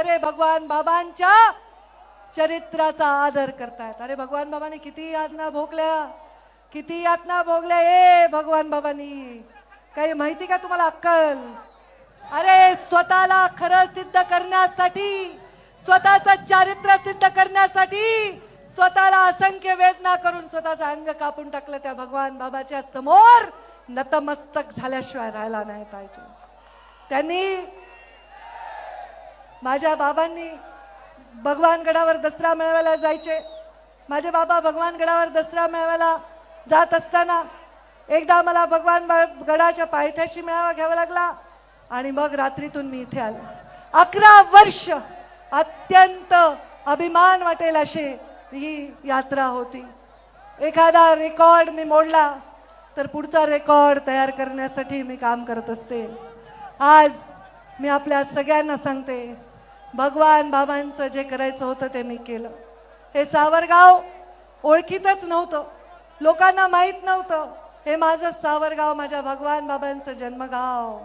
अरे भगवान बाबांच्या चरित्राचा आदर करतायत. अरे भगवान बाबांनी किती यातना भोगल्या. किती यातना भोगल्या. ए भगवान बाबांनी. काही माहिती का तुम्हाला अक्कल? अरे स्वतःला खरं सिद्ध करण्यासाठी स्वतःचं चारित्र्य सिद्ध करण्यासाठी स्वतःला असंख्य वेदना करून स्वतःचं अंग कापून टाकलं त्या भगवान बाबाच्या समोर नतमस्तक झाल्याशिवाय राहायला नाही पाहिजे. त्यांनी माझ्या बाबांनी भगवानगडावर दसरा मेळाव्याला जायचे. माझे बाबा भगवान गडावर दसरा मेळाव्याला जात असताना एकदा मला भगवान गडाच्या पायथ्याशी मेळावा घ्यावा लागला आणि मग रात्रीतून मी इथे आले. अकरा वर्ष अत्यंत अभिमान वाटेल अशी ही यात्रा होती. एखादा रेकॉर्ड मी मोडला तर पुढचा रेकॉर्ड तयार करण्यासाठी मी काम करत असते. आज मी आपल्या सगळ्यांना सांगते भगवान बाबांचं जे करायचं होतं ते मी केलं. हे सावरगाव ओळखीतच नव्हतं. लोकांना माहीत नव्हतं. हे माझं सावरगाव माझ्या भगवान बाबांचं जन्मगाव.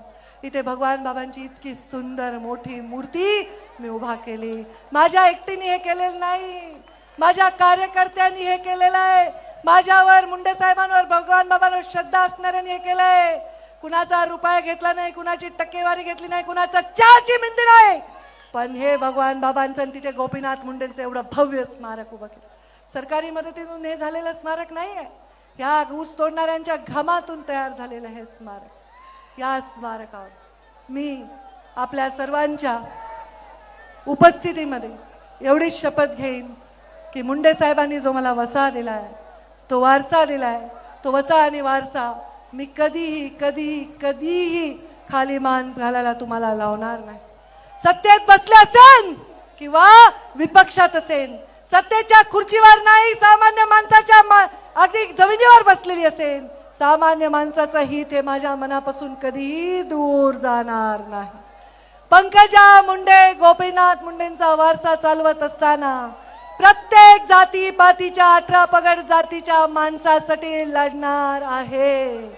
इथे भगवान बाबांची इतकी सुंदर मोठी मूर्ती मी उभा केली. माझ्या एकटीने हे केलेलं नाही. माझ्या कार्यकर्त्यांनी हे केलेलं आहे. माझ्यावर मुंडे साहेबांवर भगवान बाबांवर श्रद्धा असणाऱ्यांनी हे केलंय. कुणाचा रुपया घेतला नाही कुणाची टक्केवारी घेतली नाही कुणाचा चारची मिंदी नाही. पण हे भगवान बाबांचं आणि तिथे गोपीनाथ मुंडेंचं एवढं भव्य स्मारक उभं केलं. सरकारी मदतीतून हे झालेलं स्मारक नाही आहे ह्या ऊस तोडणाऱ्यांच्या घामातून तयार झालेलं हे स्मारक. या स्मारकावर मी आपल्या सर्वांच्या उपस्थितीमध्ये एवढी शपथ घेईन की मुंडे साहेबांनी जो मला वसा दिलाय तो वारसा दिलाय तो वसा आणि वारसा मी कधीही कधीही कधीही खाली मान घालायला तुम्हाला लावणार नाही. सत्तेत बसले असेल किंवा विपक्षात असेल सत्तेच्या खुर्चीवर नाही सामान्य माणसाच्या मा- अगदी जमिनीवर बसलेली असेल सामान्य माणसाचं हित हे माझ्या मनापासून कधीही दूर जाणार नाही. पंकजा मुंडे गोपीनाथ मुंडेंचा वारसा चालवत असताना प्रत्येक जाती पातीच्या अठरा पगड जातीच्या माणसासाठी लढणार आहे.